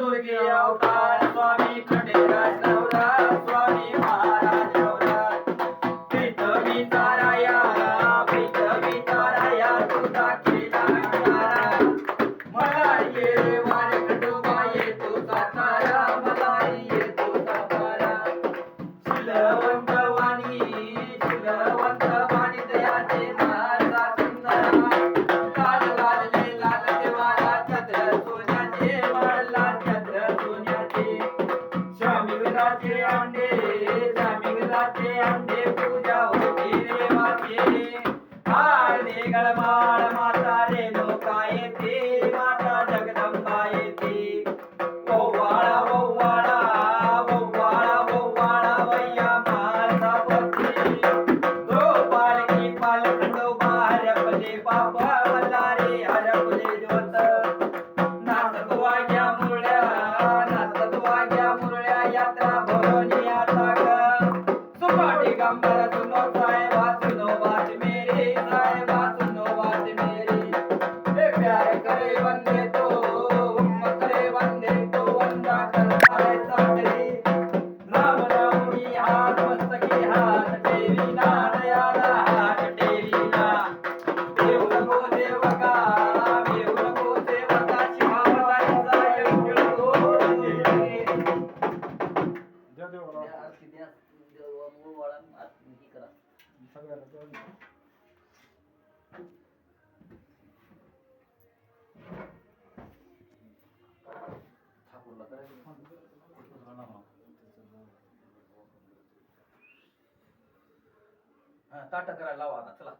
दुर्गे अवतार मिळाचे अंडे मिळाचे अंडे पूजा होती देवाचे. गळबाळ माता रे येते आत ठाकूरला करायचं फोन. हा टाटा करायला लावा आता चला.